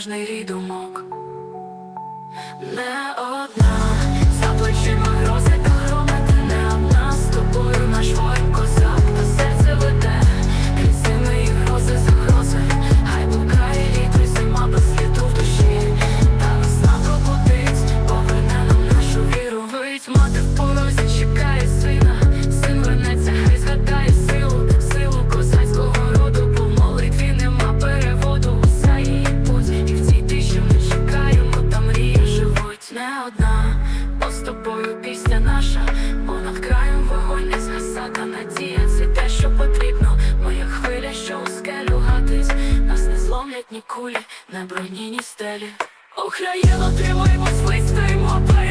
dažnai rydu. Ні кулі на броніній стелі. Охраєно тримаємо, свистаємо перед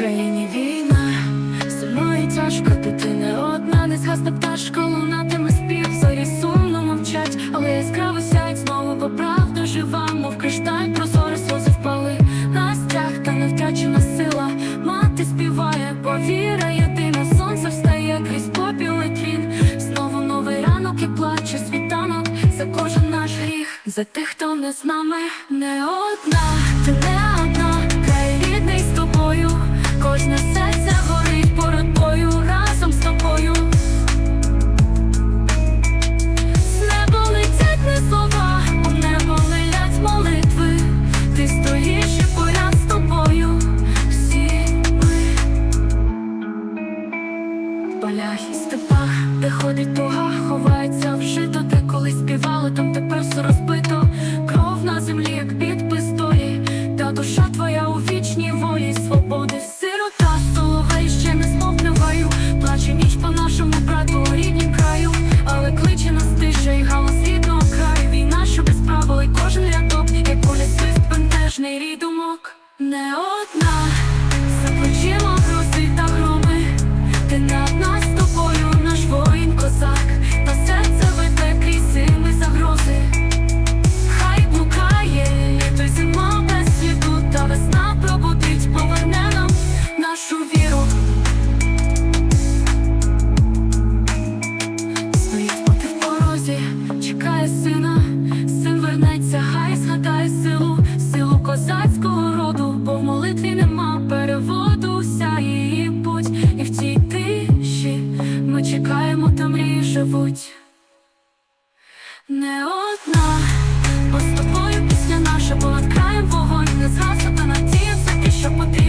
Україні війна, сумує тяжко, ти не одна, не згасне пташка, лунатиме спів, зорі сумно мовчать, але яскраво сять знову, бо правда жива, мов кришталь, прозоре сльози впали, на страх та невтячена сила. Мати співає, повіра єдина, сонце встає крізь попіл і тлін. Знову новий ранок і плаче світанок. За кожен наш гріх, за тих, хто не з нами. Olay. чекає сина, син вернеться, хай згадає силу, силу козацького роду, бо в молитві нема переводу, сяє її путь, і в тій тиші ми чекаємо, та мрії живуть. Не одна, бо з тобою пісня наша була краєм вогонь, не згасла та надія все те, що потрібно.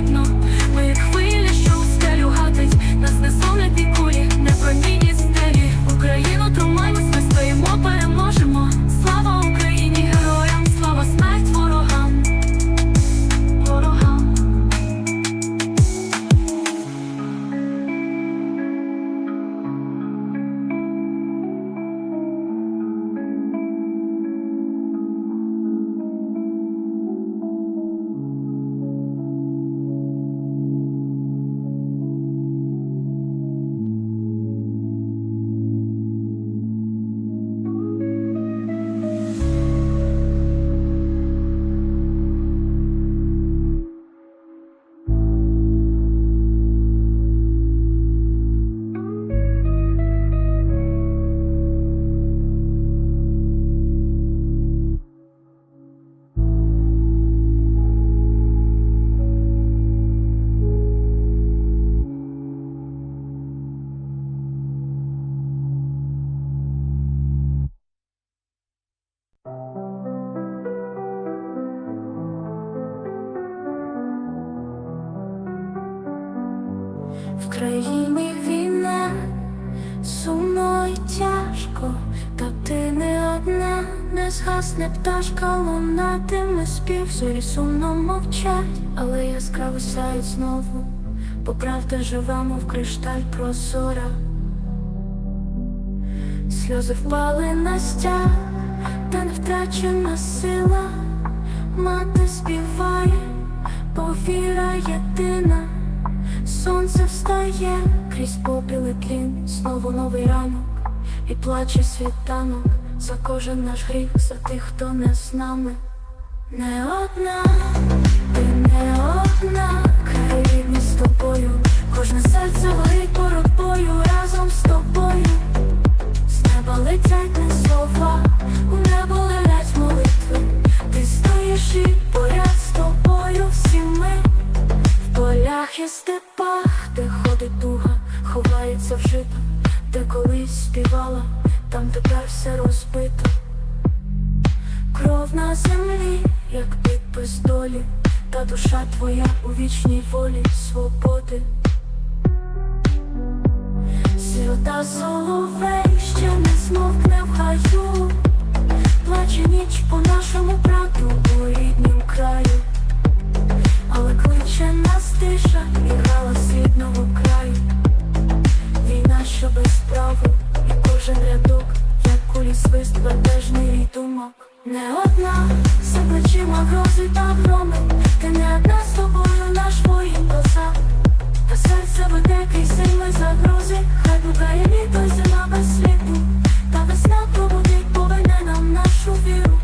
В країні війна, сумно і тяжко, та ти не одна, не згасне пташка, лунатиме спів, зорі сумно мовчать, але яскраво сяють знову, бо правда жива, мов кришталь прозора. Сльози впали на стяг, та не втрачена сила, мати співає, бо єдина. Сонце встає крізь попіли тлін, знову новий ранок, і плаче світанок за кожен наш гріх, за тих, хто не з нами. Не одна, ти не одна, край з тобою, кожне серце горить боротьбою разом з тобою. З неба летять не слова, у небо летять молитви. Ти стоїш і поряд з тобою всі ми в полях і степах, ховається де колись співала, там тепер все розбито. Кров на землі, як підпис долі, та душа твоя у вічній волі свободи. Свист бентежний думок. Не одна за плечима грози та громи, ти не одна з тобою наш воїн козак. Та серце веде крізь сильні загрози, хай буває літо й зима без сліду, та весна пробудить, поверне нам нашу віру.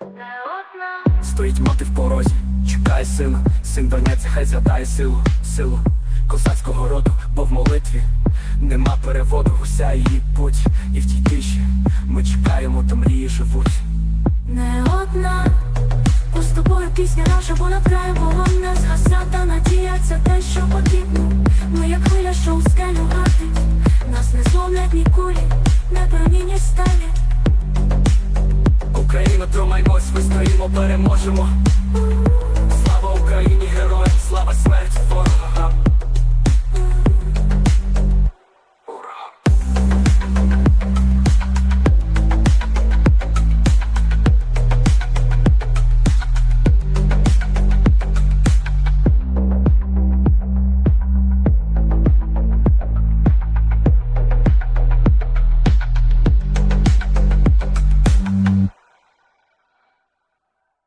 Не одна. Стоїть мати в порозі, чекає сина, син вернеться, хай згадає силу, силу кінця її путь, і в тій тиші ми чекаємо, та мрії живуть. Не одна, бо з тобою пісня наша, бо на краю вогонь не згаса, надія це те, що потрібно. Ми як хвиля, що у скелю гатить, нас не зломлять ні кулі, не промінні сталі. Україна, тримаймось, вистоїмо, переможемо. Слава Україні, героям, слава смерть, ворог.